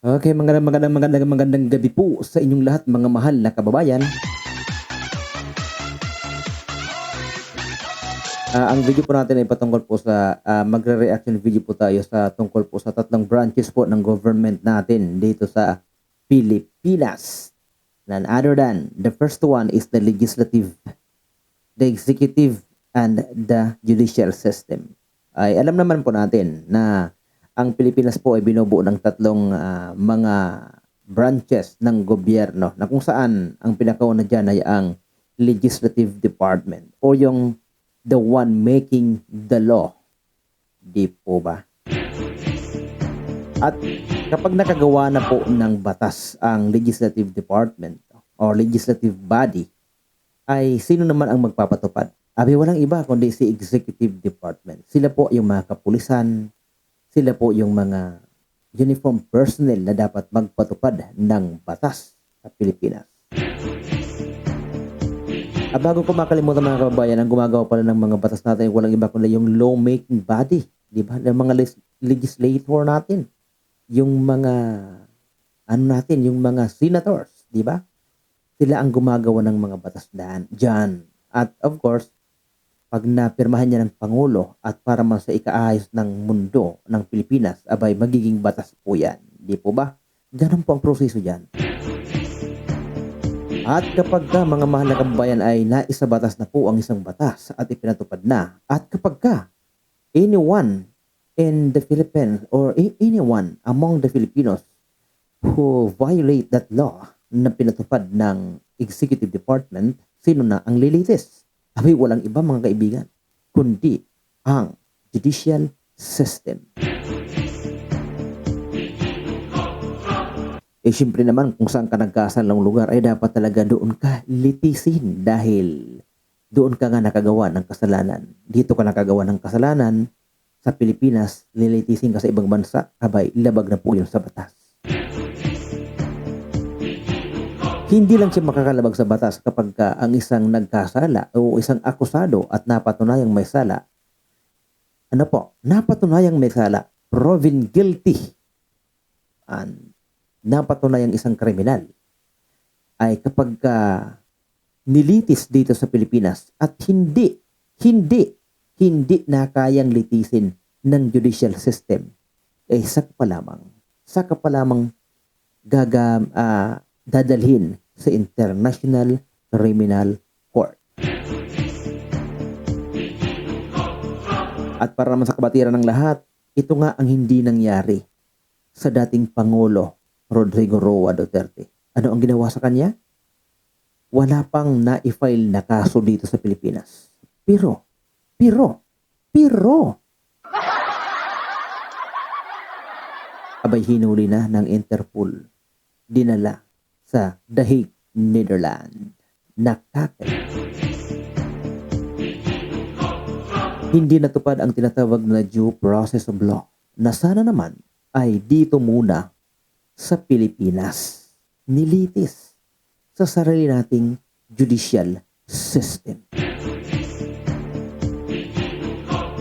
Okay, magandang magandang magandang magandang gabi po sa inyong lahat mga mahal na kababayan. Ah, ang video po natin ay patungkol po sa ah, magre-reaction video po tayo sa tungkol po sa tatlong branches po ng government natin dito sa Pilipinas. None other than the first one is the legislative, the executive, and the judicial system. Ay alam naman po natin na ang Pilipinas po ay binubuo ng tatlong ah, mga branches ng gobyerno na kung saan ang pinakauna dyan ay ang legislative department o yung the one making the law. Di po ba? At kapag nakagawa na po ng batas ang legislative department or legislative body, ay sino naman ang magpapatupad? Abi walang iba kundi si executive department. Sila po yung mga kapulisan, sila po yung mga uniform personnel na dapat magpatupad ng batas sa Pilipinas. Ah, bago ko makalimutan mga kababayan, ang gumagawa pala ng mga batas natin ay walang iba kundi yung lawmaking body, di ba? Ng mga leg- legislator natin, yung mga ano natin, yung mga senators, di ba? Sila ang gumagawa ng mga batas dyan. At of course, pag napirmahan niya ng Pangulo at para man sa ikaayos ng mundo ng Pilipinas, abay magiging batas po yan. Di po ba? Ganun po ang proseso dyan. At kapag ka mga mahal na kababayan ay naisabatas na po ang isang batas at ipinatupad na, at kapag ka anyone in the Philippines or anyone among the Filipinos who violate that law na pinatupad ng executive department, sino na ang lilitis? Abay, walang iba mga kaibigan, kundi ang judicial system. Eh, syempre naman, kung saan ka nagkasalang lugar, ay dapat talaga doon ka litisin dahil doon ka nga nakagawa ng kasalanan. Dito ka nakagawa ng kasalanan, sa Pilipinas, lilitisin ka sa ibang bansa, abay, labag na po yun sa batas. Hindi lang siya makakalabag sa batas kapag ka ang isang nagkasala o isang akusado at napatunayang may sala. Ano po? Napatunayang may sala. Proven guilty. And napatunayang isang kriminal ay kapag ka nilitis dito sa Pilipinas at hindi, hindi, hindi na kayang litisin ng judicial system, eh saka pa lamang, saka pa lamang gaga, ah, dadalhin sa International Criminal Court. At para naman sa kabatiran ng lahat, ito nga ang hindi nangyari sa dating Pangulo Rodrigo Roa Duterte. Ano ang ginawa sa kanya? Wala pang na-file na kaso dito sa Pilipinas. Pero, pero, pero, abay hinuli na ng Interpol. Dinala sa The Hague, Netherlands. Nakaka. Hindi natupad ang tinatawag na due process of law na sana naman ay dito muna sa Pilipinas. Nilitis sa sarili nating judicial system.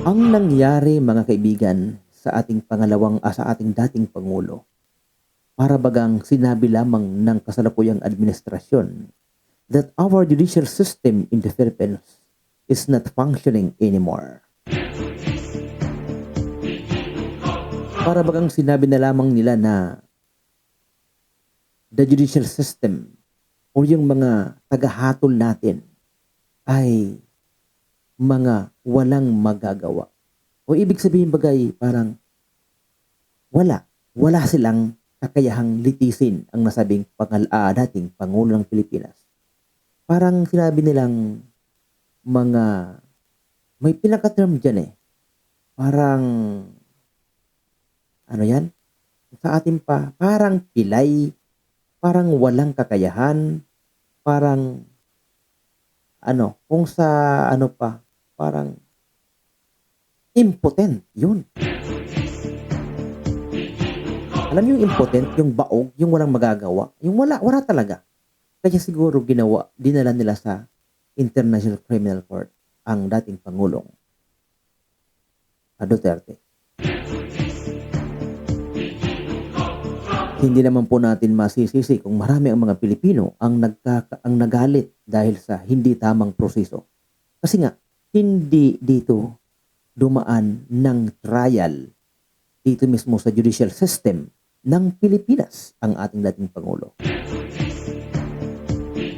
Ang nangyari mga kaibigan sa ating pangalawang ah, sa ating dating pangulo para bagang sinabi lamang ng kasalukuyang administrasyon that our judicial system in the Philippines is not functioning anymore. Para bagang sinabi na lamang nila na the judicial system o yung mga tagahatol natin ay mga walang magagawa. O ibig sabihin bagay parang wala. Wala silang kakayahang litisin ang nasabing pangal ah, dating Pangulo ng Pilipinas. Parang sinabi nilang mga may pinaka-term dyan eh. Parang ano yan? Sa atin pa, parang pilay, parang walang kakayahan, parang ano, kung sa ano pa, parang impotent, yun. Alam niyo yung impotent, yung baog, yung walang magagawa, yung wala, wala talaga. Kaya siguro ginawa, dinala nila sa International Criminal Court ang dating Pangulong Duterte. Hindi naman po natin masisisi kung marami ang mga Pilipino ang, nagkaka, ang nagalit dahil sa hindi tamang proseso. Kasi nga, hindi dito dumaan ng trial dito mismo sa judicial system ng Pilipinas ang ating dating Pangulo.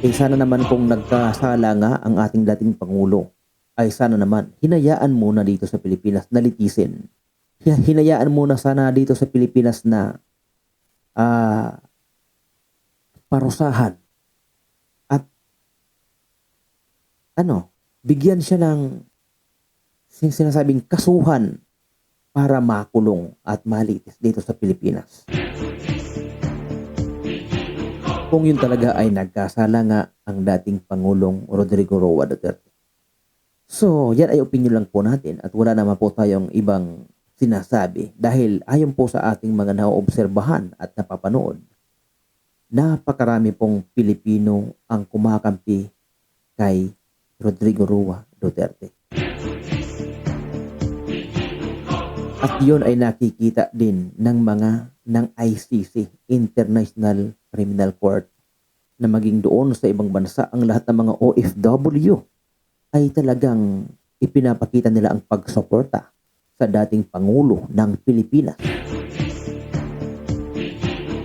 Eh sana naman kung nagkasala nga ang ating dating Pangulo, ay sana naman hinayaan muna dito sa Pilipinas na litisin. Hi- Hinayaan muna sana dito sa Pilipinas na ah parusahan at ano, bigyan siya ng sin- sinasabing kasuhan para makulong at malitis dito sa Pilipinas. Kung yun talaga ay nagkasala nga ang dating Pangulong Rodrigo Roa Duterte. So, yan ay opinion lang po natin at wala naman po tayong ibang sinasabi dahil ayon po sa ating mga naoobserbahan at napapanood, napakarami pong Pilipino ang kumakampi kay Rodrigo Roa Duterte. At yun ay nakikita din ng mga ng ICC, International Criminal Court, na maging doon sa ibang bansa ang lahat ng mga OFW ay talagang ipinapakita nila ang pagsuporta sa dating Pangulo ng Pilipinas.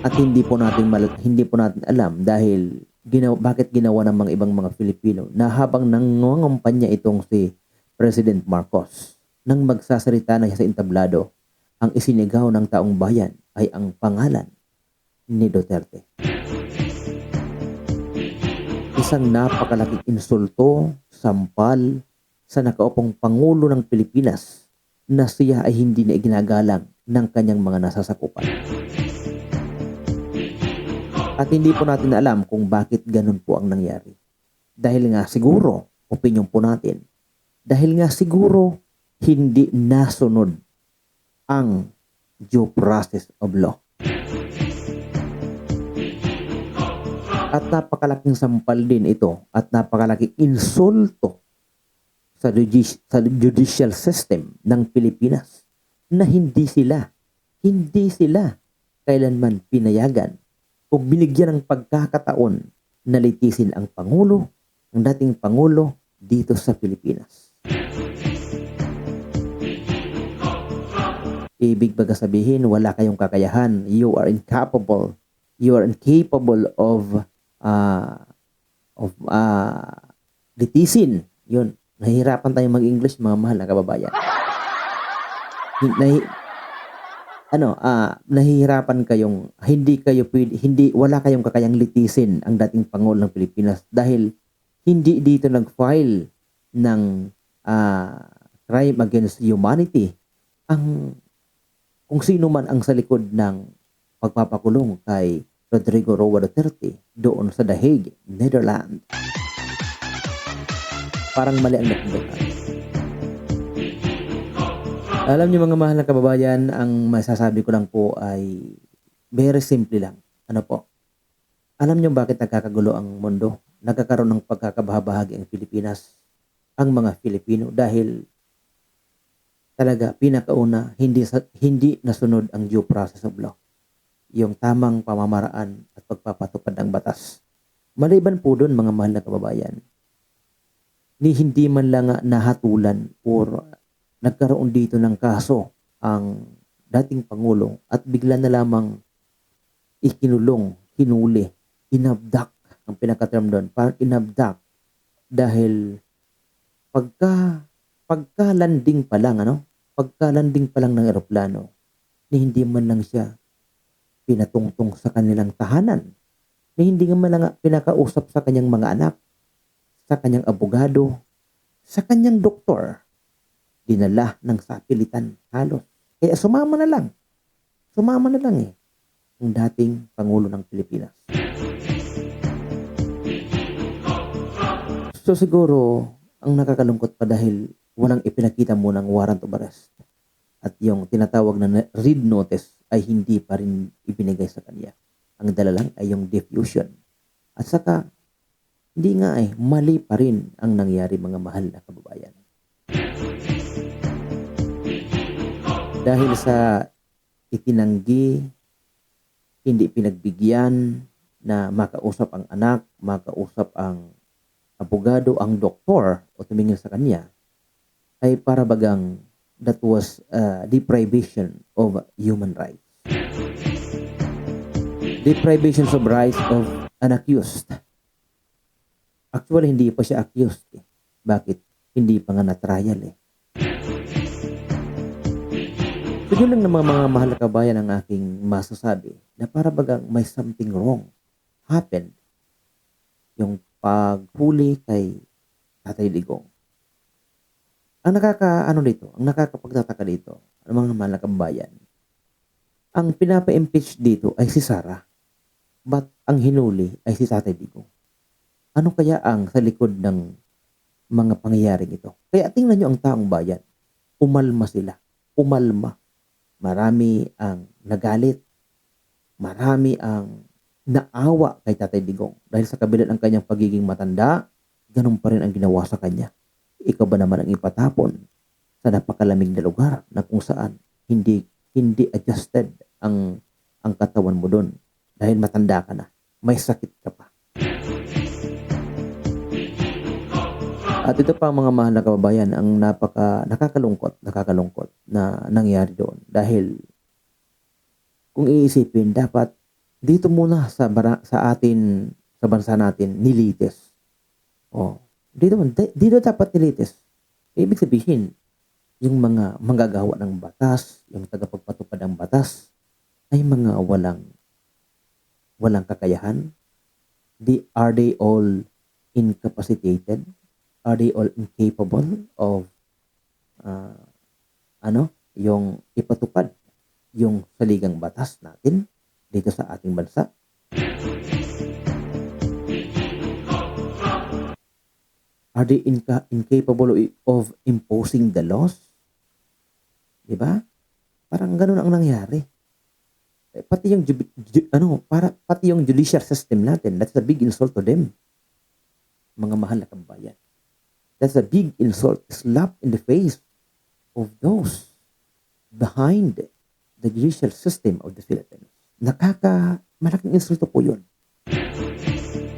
At hindi po natin mal- hindi po natin alam dahil ginawa, bakit ginawa ng mga ibang mga Pilipino na habang nangangampanya itong si President Marcos nang magsasalita na sa entablado, ang isinigaw ng taong bayan ay ang pangalan ni Duterte. Isang napakalaking insulto, sampal sa nakaupong Pangulo ng Pilipinas na siya ay hindi na iginagalang ng kanyang mga nasasakupan. At hindi po natin alam kung bakit ganun po ang nangyari. Dahil nga siguro, opinion po natin, dahil nga siguro hindi nasunod ang due process of law. At napakalaking sampal din ito at napakalaking insulto sa, judici- sa judicial system ng Pilipinas na hindi sila, hindi sila kailanman pinayagan o binigyan ng pagkakataon na litisin ang Pangulo, ang dating Pangulo dito sa Pilipinas. Ibig baga sabihin, wala kayong kakayahan. You are incapable. You are incapable of uh, of uh, litisin. Yun. Nahihirapan tayong mag-English, mga mahal na kababayan. Nahi, ano, ah, nahihirapan kayong hindi kayo hindi wala kayong kakayang litisin ang dating pangulo ng Pilipinas dahil hindi dito nag-file ng ah, crime against humanity ang kung sino man ang sa likod ng pagpapakulong kay Rodrigo Roa Duterte doon sa The Hague, Netherlands. Parang mali ang napindot Alam niyo mga mahal na kababayan, ang masasabi ko lang po ay very simple lang. Ano po? Alam niyo bakit nagkakagulo ang mundo? Nagkakaroon ng pagkakabahabahagi ang Pilipinas, ang mga Filipino dahil talaga pinakauna hindi sa, hindi nasunod ang due process of law. Yung tamang pamamaraan at pagpapatupad ng batas. Maliban po doon mga mahal na kababayan, ni hindi man lang nahatulan or nagkaroon dito ng kaso ang dating Pangulo at bigla na lamang ikinulong, hinuli, inabdak ang pinakaterm doon, parang inabdak dahil pagka pagka-landing pa lang ano, pagka-landing pa lang ng eroplano, ni hindi man lang siya pinatungtong sa kanilang tahanan, ni hindi man lang pinakausap sa kanyang mga anak, sa kanyang abogado, sa kanyang doktor, dinala ng sapilitan halos. Kaya sumama na lang. Sumama na lang eh. Ang dating Pangulo ng Pilipinas. So siguro, ang nakakalungkot pa dahil walang ipinakita mo ng warrant of arrest. At yung tinatawag na read notice ay hindi pa rin ibinigay sa kanya. Ang dala lang ay yung diffusion. At saka, hindi nga eh, mali pa rin ang nangyari mga mahal na kababayan. Dahil sa itinanggi, hindi pinagbigyan na makausap ang anak, makausap ang abogado, ang doktor o tumingin sa kanya, ay para bagang that was uh, deprivation of human rights. Deprivations of rights of an accused. Actually, hindi pa siya accused. Eh. Bakit? Hindi pa nga na-trial eh. So yun lang naman mga mahal na kabayan ang aking masasabi na para bagang may something wrong happened yung paghuli kay Tatay Digong. Ang nakaka ano dito, ang nakakapagtataka dito, ang mga mahal na ang pinapa-impeach dito ay si Sara. But ang hinuli ay si Tatay Digong. Ano kaya ang sa likod ng mga pangyayaring ito? Kaya tingnan nyo ang taong bayan. Umalma sila. Umalma. Marami ang nagalit. Marami ang naawa kay Tatay Digong. Dahil sa kabila ng kanyang pagiging matanda, ganun pa rin ang ginawa sa kanya. Ikaw ba naman ang ipatapon sa napakalamig na lugar na kung saan hindi hindi adjusted ang ang katawan mo doon dahil matanda ka na. May sakit ka pa. At ito pa mga mahal na kababayan ang napaka nakakalungkot, nakakalungkot na nangyari doon dahil kung iisipin dapat dito muna sa bara, sa atin sa bansa natin nilitis. Oh, dito di- dito dapat nilitis. Ibig sabihin yung mga manggagawa ng batas, yung tagapagpatupad ng batas ay mga walang walang kakayahan. Di, are they all incapacitated? Are they all incapable of uh, ano, yung ipatupad yung saligang batas natin dito sa ating bansa? Are they inca- incapable of imposing the laws? Di ba? Parang ganun ang nangyari. Eh, Pati yung ju- ju- ano, para pati yung judicial system natin, that's a big insult to them. Mga mahal na kabayan. That's a big insult, slap in the face of those behind the judicial system of the Philippines. Nakaka, malaking insulto po yun.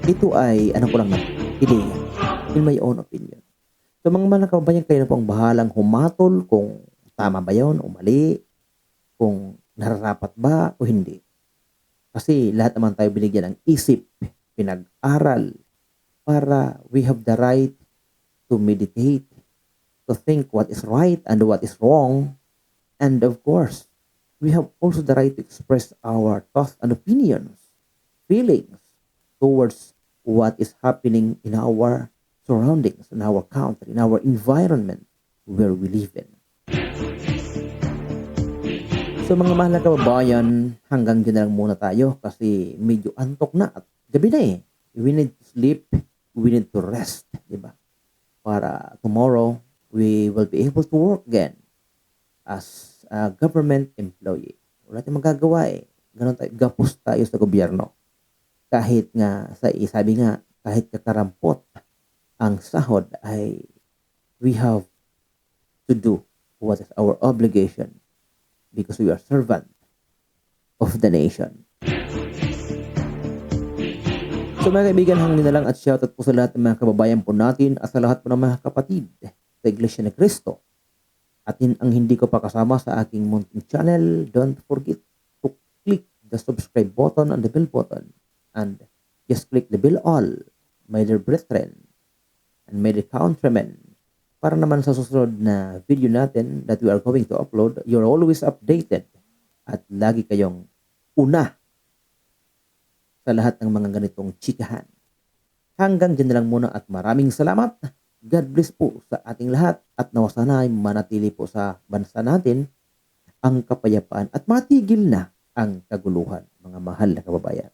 Ito ay, ano ko lang na, ideya. In my own opinion. So mga mahal na kabayan, kayo na po ang bahalang humatol kung tama ba yun o mali, kung nararapat ba o hindi. Kasi lahat naman tayo binigyan ng isip, pinag-aral, para we have the right to meditate, to think what is right and what is wrong. And of course, we have also the right to express our thoughts and opinions, feelings towards what is happening in our surroundings, in our country, in our environment where we live in. So mga mahal na kababayan, hanggang dyan na lang muna tayo kasi medyo antok na at gabi na eh. We need to sleep, we need to rest, di ba? Para tomorrow, we will be able to work again as a government employee. Wala tayong magagawa eh. Ganon tayo, gapos tayo sa gobyerno. Kahit nga, sa sabi nga, kahit kakarampot ang sahod ay we have to do what is our obligation because we are servant of the nation. So mga kaibigan, hangin na lang at shoutout po sa lahat ng mga kababayan po natin at sa lahat po ng mga kapatid sa Iglesia ni Cristo. At yun ang hindi ko pa kasama sa aking munting channel, don't forget to click the subscribe button and the bell button and just click the bell all, my dear brethren and my dear countrymen para naman sa susunod na video natin that we are going to upload, you're always updated at lagi kayong una sa lahat ng mga ganitong chikahan. Hanggang dyan lang muna at maraming salamat. God bless po sa ating lahat at nawasanay manatili po sa bansa natin ang kapayapaan at matigil na ang kaguluhan, mga mahal na kababayan.